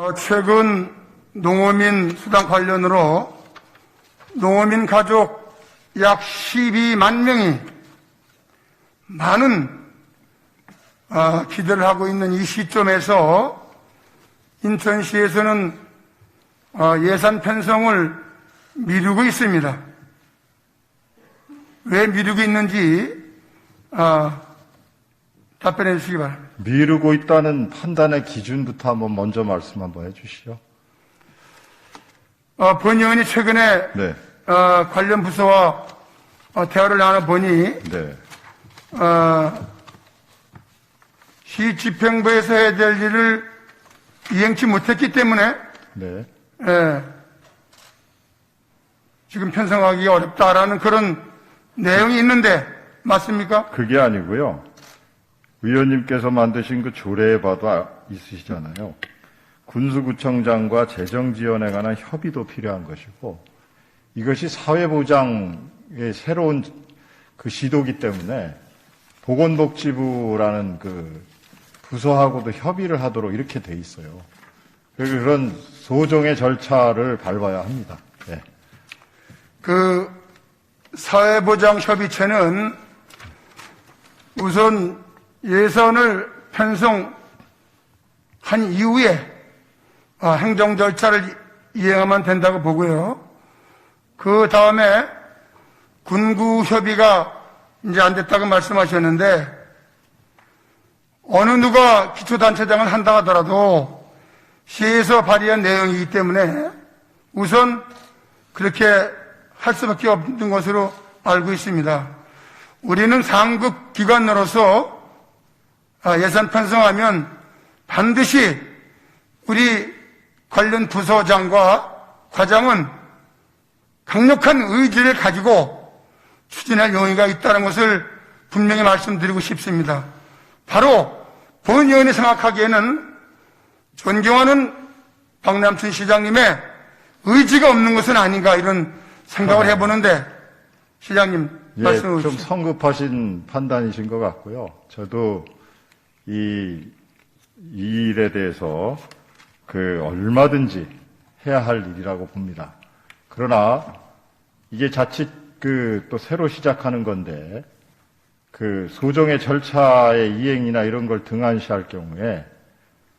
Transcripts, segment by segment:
어, 최근 농어민 수당 관련으로 농어민 가족 약 12만 명이 많은 어, 기대를 하고 있는 이 시점에서 인천시에서는 어, 예산 편성을 미루고 있습니다. 왜 미루고 있는지 어, 답변해 주시기 바랍니다. 미루고 있다는 판단의 기준부터 한번 먼저 말씀 한번 해주시죠. 어, 본 의원이 최근에 네, 어, 관련 부서와 어, 대화를 나눠보니 네, 어, 시 집행부에서 해야 될 일을 이행치 못했기 때문에 네. 예, 지금 편성하기 어렵다라는 그런 내용이 있는데 맞습니까? 그게 아니고요. 의원님께서 만드신 그 조례에 봐도 아- 있으시잖아요. 군수구청장과 재정지원에 관한 협의도 필요한 것이고 이것이 사회보장의 새로운 그 시도기 때문에 보건복지부라는 그 부서하고도 협의를 하도록 이렇게 돼 있어요. 그런 소정의 절차를 밟아야 합니다. 네. 그 사회보장협의체는 우선 예산을 편성한 이후에 아, 행정 절차를 이행하면 된다고 보고요. 그 다음에 군구 협의가 이제 안 됐다고 말씀하셨는데 어느 누가 기초단체장을 한다 하더라도 시에서 발의한 내용이기 때문에 우선 그렇게 할 수밖에 없는 것으로 알고 있습니다. 우리는 상급 기관으로서 아, 예산 편성하면 반드시 우리 관련 부서장과 과장은 강력한 의지를 가지고 추진할 용의가 있다는 것을 분명히 말씀드리고 싶습니다. 바로 본 의원이 생각하기에는 존경하는 박남춘 시장님의 의지가 없는 것은 아닌가 이런 생각을 해보는데 시장님 예, 말씀해 좀 주시죠. 성급하신 판단이신 것 같고요. 저도 이, 이 일에 대해서 그 얼마든지 해야 할 일이라고 봅니다. 그러나 이게 자칫 그 또 새로 시작하는 건데 그 소정의 절차의 이행이나 이런 걸 등한시할 경우에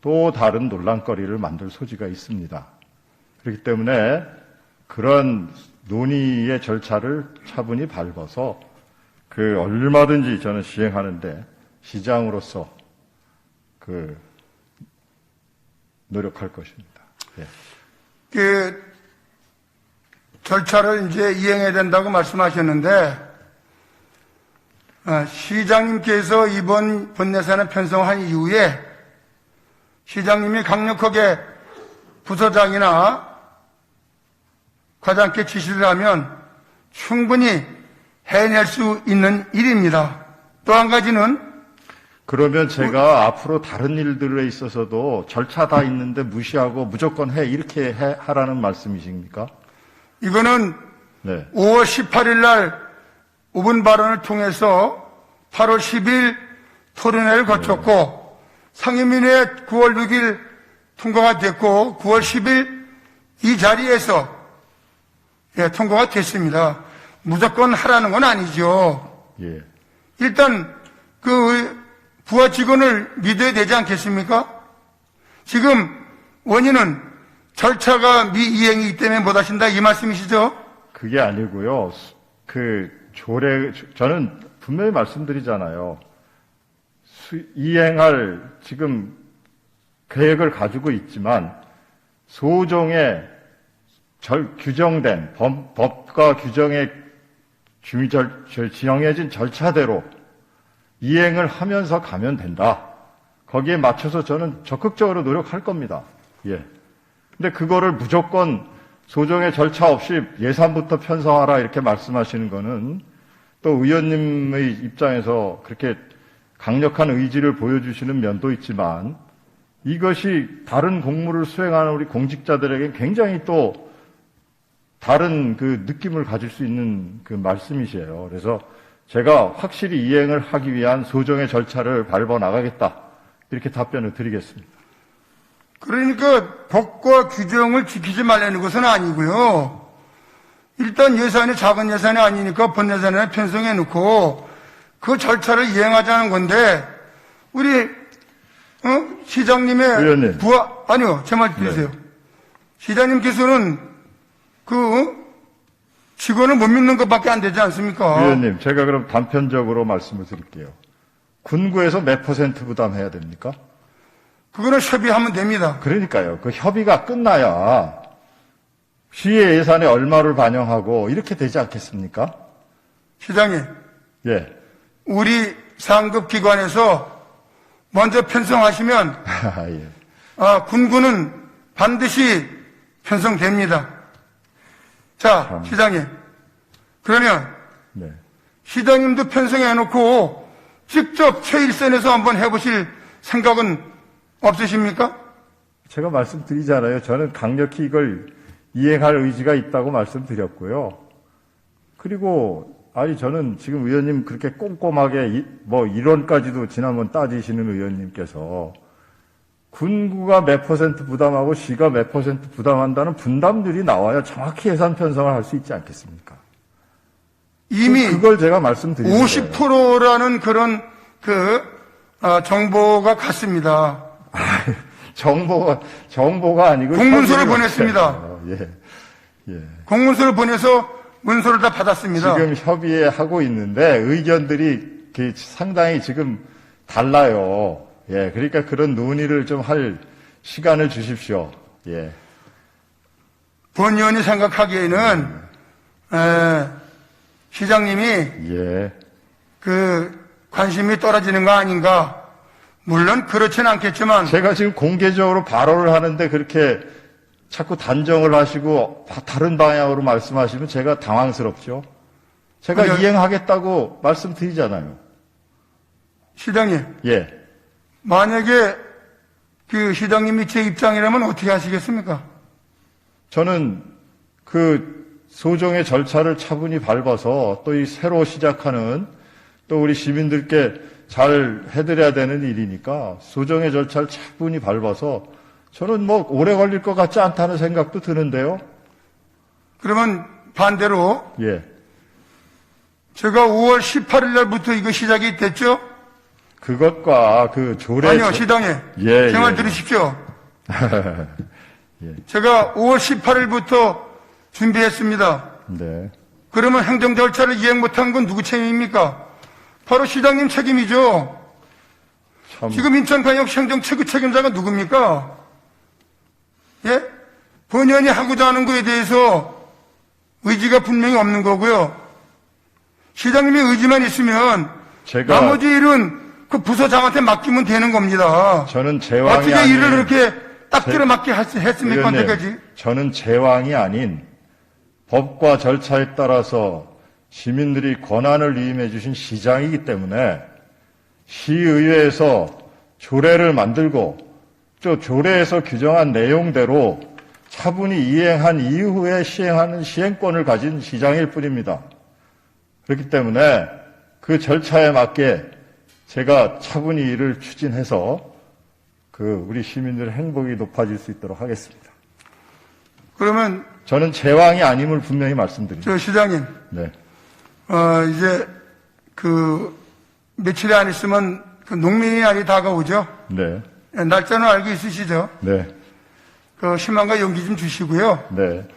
또 다른 논란거리를 만들 소지가 있습니다. 그렇기 때문에 그런 논의의 절차를 차분히 밟아서 그 얼마든지 저는 시행하는데 시장으로서 그 노력할 것입니다. 예. 그 절차를 이제 이행해야 된다고 말씀하셨는데 아, 시장님께서 이번 본예산을 편성한 이후에 시장님이 강력하게 부서장이나 과장께 지시를 하면 충분히 해낼 수 있는 일입니다. 또 한 가지는 그러면 제가 앞으로 다른 일들에 있어서도 절차 다 있는데 무시하고 무조건 해 이렇게 해, 하라는 말씀이십니까? 이거는 네. 5월 18일 날 5분 발언을 통해서 8월 10일 토론회를 거쳤고 상임위에 9월 6일 통과가 됐고 9월 10일 이 자리에서 예, 통과가 됐습니다. 무조건 하라는 건 아니죠. 예. 일단 그 부하 직원을 믿어야 되지 않겠습니까? 지금 원인은 절차가 미이행이기 때문에 못하신다 이 말씀이시죠? 그게 아니고요. 수- 그 조례 저는 분명히 말씀드리잖아요. 수- 이행할 지금 계획을 가지고 있지만 소정의 절, 규정된 법, 법과 규정에 지정해진 절차대로 이행을 하면서 가면 된다. 거기에 맞춰서 저는 적극적으로 노력할 겁니다. 예. 근데 그거를 무조건 소정의 절차 없이 예산부터 편성하라 이렇게 말씀하시는 거는 또 의원님의 입장에서 그렇게 강력한 의지를 보여주시는 면도 있지만 이것이 다른 공무를 수행하는 우리 공직자들에게 굉장히 또 다른 그 느낌을 가질 수 있는 그 말씀이세요. 그래서 제가 확실히 이행을 하기 위한 소정의 절차를 밟아 나가겠다. 이렇게 답변을 드리겠습니다. 그러니까 법과 규정을 지키지 말라는 것은 아니고요. 일단 예산이 작은 예산이 아니니까 본 예산에 편성해 놓고 그 절차를 이행하자는 건데 우리 어? 시장님의 의원님. 부하 아니요 제 말 들으세요. 시장님께서는 그 어? 직원을 못 믿는 것밖에 안 되지 않습니까? 의원님, 제가 그럼 단편적으로 말씀을 드릴게요. 군구에서 몇 퍼센트 부담해야 됩니까? 그거는 협의하면 됩니다. 그러니까요. 그 협의가 끝나야 시의 예산에 얼마를 반영하고 이렇게 되지 않겠습니까? 시장님, 예. 우리 상급 기관에서 먼저 편성하시면 예. 아, 군구는 반드시 편성됩니다. 자, 참. 시장님. 그러면 네. 시장님도 편성해 놓고 직접 최일선에서 한번 해보실 생각은 없으십니까? 제가 말씀드리잖아요. 저는 강력히 이걸 이행할 의지가 있다고 말씀드렸고요. 그리고 아니 저는 지금 의원님 그렇게 꼼꼼하게 이- 뭐 이론까지도 지난번 따지시는 의원님께서 군구가 몇 퍼센트 부담하고 시가 몇 퍼센트 부담한다는 분담률이 나와야 정확히 예산 편성을 할 수 있지 않겠습니까? 이미 그걸 제가 거예요. 50%라는 그런 그 아, 정보가 갔습니다. 정보가 정보가 아니고 공문서를 보냈습니다. 예. 예. 공문서를 보내서 문서를 다 받았습니다. 지금 협의에 하고 있는데 의견들이 이렇게 상당히 지금 달라요. 예, 그러니까 그런 논의를 좀 할 시간을 주십시오. 예, 본 의원이 생각하기에는 에, 시장님이 예, 그 관심이 떨어지는 거 아닌가? 물론 그렇진 않겠지만 제가 지금 공개적으로 발언을 하는데 그렇게 자꾸 단정을 하시고 바- 다른 방향으로 말씀하시면 제가 당황스럽죠. 제가 이행하겠다고 말씀드리잖아요. 시장님 예, 만약에 그 시장님이 제 입장이라면 어떻게 하시겠습니까? 저는 그 소정의 절차를 차분히 밟아서 또 이 새로 시작하는 또 우리 시민들께 잘 해드려야 되는 일이니까 소정의 절차를 차분히 밟아서 저는 뭐 오래 걸릴 것 같지 않다는 생각도 드는데요. 그러면 반대로 예. 제가 5월 18일 날부터 이거 시작이 됐죠? 그것과 그 조례. 아니요, 시장님. 예, 제말 예. 들으십시오. 제가 5월 18일부터 준비했습니다. 네. 그러면 행정 절차를 이행 못한 건 누구 책임입니까? 바로 시장님 책임이죠. 참. 지금 인천광역시 행정 최고 책임자가 누굽니까? 예? 본연이 하고자 하는 거에 대해서 의지가 분명히 없는 거고요. 시장님이 의지만 있으면 제가- 나머지 일은 그 부서장한테 맡기면 되는 겁니다. 저는 제왕이 어떻게 아닌 일을 그렇게 딱 제- 들어맞게 했- 했습니까? 언제까지? 저는 제왕이 아닌 법과 절차에 따라서 시민들이 권한을 위임해 주신 시장이기 때문에 시의회에서 조례를 만들고 또 조례에서 규정한 내용대로 차분히 이행한 이후에 시행하는 시행권을 가진 시장일 뿐입니다. 그렇기 때문에 그 절차에 맞게 제가 차분히 일을 추진해서 그 우리 시민들의 행복이 높아질 수 있도록 하겠습니다. 그러면 저는 제왕이 아님을 분명히 말씀드립니다. 저 시장님, 네. 어, 이제 그 며칠이 안 있으면 그 농민의 날이 다가오죠. 네. 예, 날짜는 알고 있으시죠? 네. 그 희망과 용기 좀 주시고요. 네.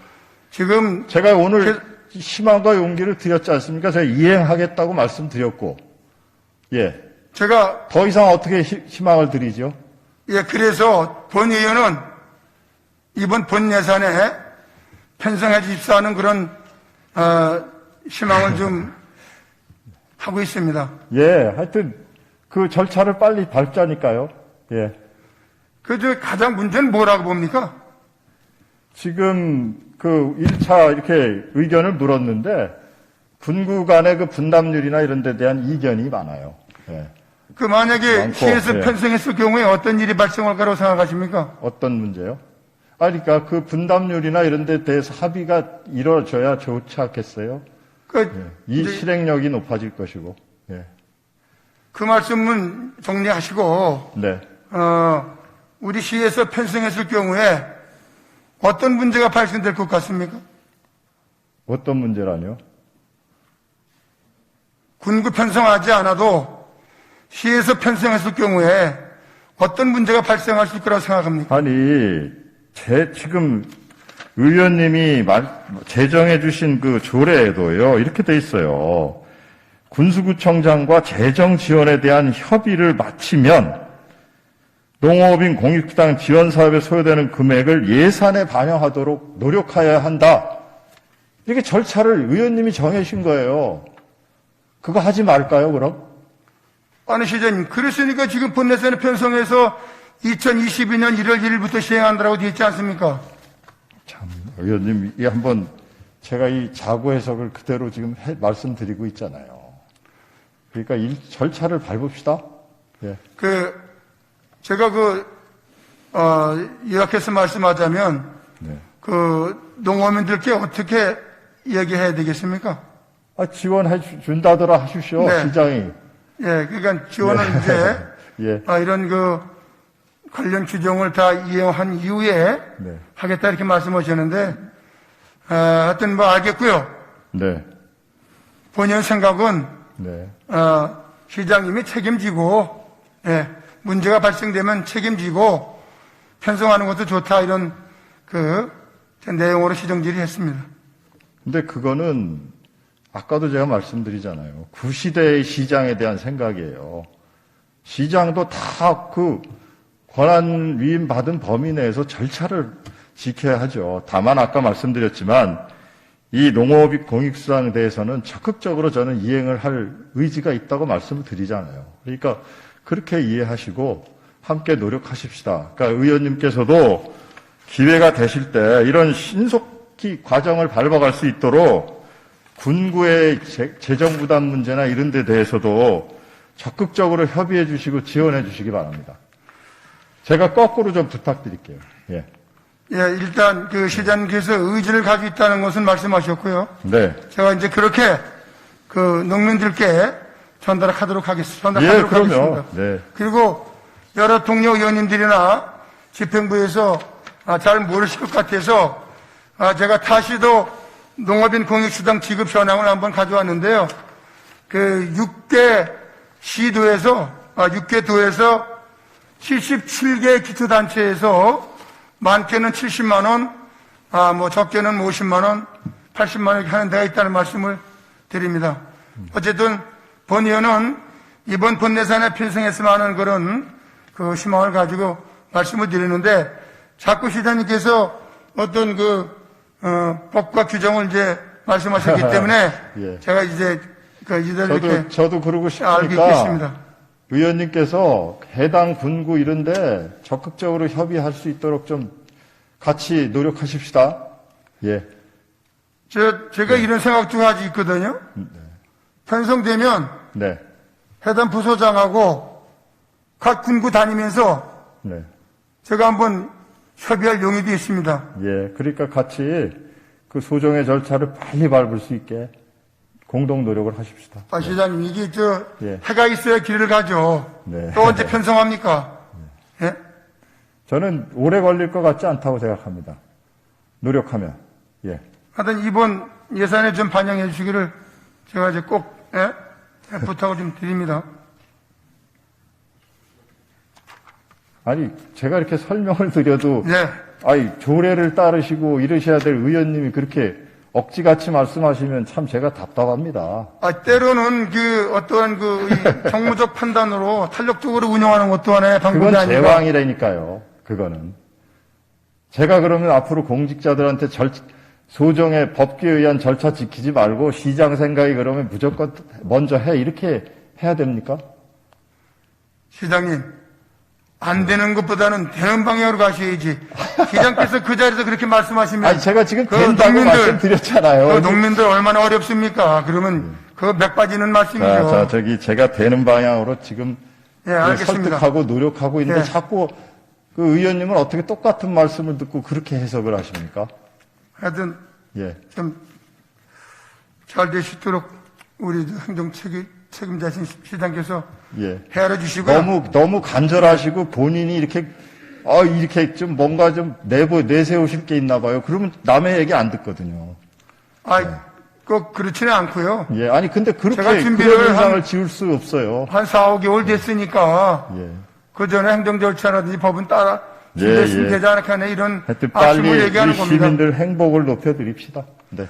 지금 제가 오늘 희망과 용기를 드렸지 않습니까? 제가 이행하겠다고 말씀드렸고, 예. 제가 더 이상 어떻게 희, 희망을 드리죠? 예 그래서 본 의원은 이번 본 예산에 편성해 주십사 하는 그런 어, 희망을 좀 하고 있습니다. 예. 하여튼 그 절차를 빨리 밟자니까요. 예. 그저 가장 문제는 뭐라고 봅니까? 지금 그 1차 이렇게 의견을 물었는데 군구 간의 그 분담률이나 이런 데 대한 이견이 많아요. 예. 그 만약에 많고, 시에서 예. 편성했을 경우에 어떤 일이 발생할 거라고 생각하십니까? 어떤 문제요? 아, 그러니까 그 분담률이나 이런 데 대해서 합의가 이루어져야 좋지 않겠어요? 그, 이 이제 실행력이 높아질 것이고. 예. 그 말씀은 정리하시고 네. 어, 우리 시에서 편성했을 경우에 어떤 문제가 발생될 것 같습니까? 어떤 문제라뇨? 군구 편성하지 않아도 시에서 편성했을 경우에 어떤 문제가 발생할 수 있을 거라고 생각합니까? 아니, 제, 지금 의원님이 말, 제정해 주신 그 조례에도요, 이렇게 돼 있어요. 군수구청장과 재정 지원에 대한 협의를 마치면 농업인 공익수당 지원 사업에 소요되는 금액을 예산에 반영하도록 노력하여야 한다. 이렇게 절차를 의원님이 정해신 거예요. 그거 하지 말까요, 그럼? 아니 시장님 그랬으니까 지금 본내세는 편성해서 2022년 1월 1일부터 시행한다고 되어 있지 않습니까? 참, 의원님, 이 한번 제가 이 자구 해석을 그대로 지금 해- 말씀드리고 있잖아요. 그러니까 이 절차를 밟읍시다. 예. 그 제가 그 어, 요약해서 말씀하자면 네. 그 농어민들께 어떻게 얘기해야 되겠습니까? 아, 지원해 주- 준다더라 하십시오, 네. 시장이. 예, 그러니까 지원은 이제 예. 아, 이런 그 관련 규정을 다 이용한 이후에 네. 하겠다 이렇게 말씀하셨는데 아, 하여튼 뭐 알겠고요. 네. 본연 생각은 네. 어, 시장님이 책임지고 예, 문제가 발생되면 책임지고 편성하는 것도 좋다 이런 그 내용으로 시정질의 했습니다. 근데 그거는 아까도 제가 말씀드리잖아요. 구시대의 시장에 대한 생각이에요. 시장도 다 그 권한 위임 받은 범위 내에서 절차를 지켜야 하죠. 다만 아까 말씀드렸지만 이 농업 공익수당에 대해서는 적극적으로 저는 이행을 할 의지가 있다고 말씀을 드리잖아요. 그러니까 그렇게 이해하시고 함께 노력하십시다. 그러니까 의원님께서도 기회가 되실 때 이런 신속히 과정을 밟아갈 수 있도록 군구의 재- 재정 부담 문제나 이런 데 대해서도 적극적으로 협의해 주시고 지원해 주시기 바랍니다. 제가 거꾸로 좀 부탁드릴게요. 예. 예, 일단 그 시장님께서 의지를 가지고 있다는 것은 말씀하셨고요. 네. 제가 이제 그렇게 그 농민들께 전달하도록 하겠습니다. 예, 전달하도록 그럼요. 하겠습니다. 네. 그리고 여러 동료 의원님들이나 집행부에서 아, 잘 모르실 것 같아서 아, 제가 다시도 농업인 공익수당 지급 현황을 한번 가져왔는데요. 그 6개 시도에서 아, 6개 도에서 77개 기초단체에서 많게는 70만 원, 아, 뭐 적게는 50만 원, 80만 원 이렇게 하는 데가 있다는 말씀을 드립니다. 어쨌든 본 의원은 이번 본내산에 편성했으면 하는 그런 그 희망을 가지고 말씀을 드리는데 자꾸 시장님께서 어떤 그 어, 법과 규정을 이제 말씀하셨기 때문에 예. 제가 이제 그 이들 저도, 이렇게 저도 그러고 싶으니까 있겠습니다. 의원님께서 해당 군구 이런데 적극적으로 협의할 수 있도록 좀 같이 노력하십시다. 예. 저, 제가 이런 생각도 가지고 있거든요. 편성되면 네. 해당 부서장하고 각 군구 다니면서 네. 제가 한번 협의할 용의도 있습니다. 예. 그러니까 같이 그 소정의 절차를 빨리 밟을 수 있게 공동 노력을 하십시다. 아, 시장님, 이게 저, 예. 해가 있어야 길을 가죠. 네. 또 언제 편성합니까? 예? 저는 오래 걸릴 것 같지 않다고 생각합니다. 노력하면. 예. 하여튼 이번 예산에 좀 반영해 주시기를 제가 이제 꼭, 예? 부탁을 좀 드립니다. 아니, 제가 이렇게 설명을 드려도 네. 아니, 조례를 따르시고 이러셔야 될 의원님이 그렇게 억지같이 말씀하시면 참 제가 답답합니다. 아, 때로는 그 어떠한 그이 정무적 판단으로 탄력적으로 운영하는 것도 하나의 방법이 그건 아닌가. 제왕이라니까요. 그거는. 제가 그러면 앞으로 공직자들한테 절, 소정의 법규에 의한 절차 지키지 말고 시장 생각이 그러면 무조건 먼저 해. 이렇게 해야 됩니까? 시장님, 안 되는 것보다는 되는 방향으로 가셔야지. 시장께서 그 자리에서 그렇게 말씀하시면. 아니, 제가 지금 그 된다고 농민들, 말씀드렸잖아요. 그 농민들 얼마나 어렵습니까? 그러면 그 맥 빠지는 말씀이죠. 자, 자, 저기 제가 되는 방향으로 지금 예, 알겠습니다. 설득하고 노력하고 있는데 예. 자꾸 그 의원님은 어떻게 똑같은 말씀을 듣고 그렇게 해석을 하십니까? 하여튼 예. 좀잘 되시도록 우리 행정 책임, 책임자신 시장께서 예. 헤아려 주시고요. 너무 너무 간절하시고 본인이 이렇게 아, 이렇게 좀 뭔가 좀 내보, 내세우실 게 있나 봐요. 그러면 남의 얘기 안 듣거든요. 아, 꼭 그렇지는 않고요. 예, 아니, 근데 그렇게, 제가 준비를 그런 인상을 한- 지울 수 없어요. 한 4, 5개월 됐으니까 예. 그 전에 행정 절차라든지 법은 따라 예, 준비했으면 예. 되지 않을까 하는 이런 하여튼 빨리 얘기하는 이 겁니다. 시민들 행복을 높여드립시다. 네.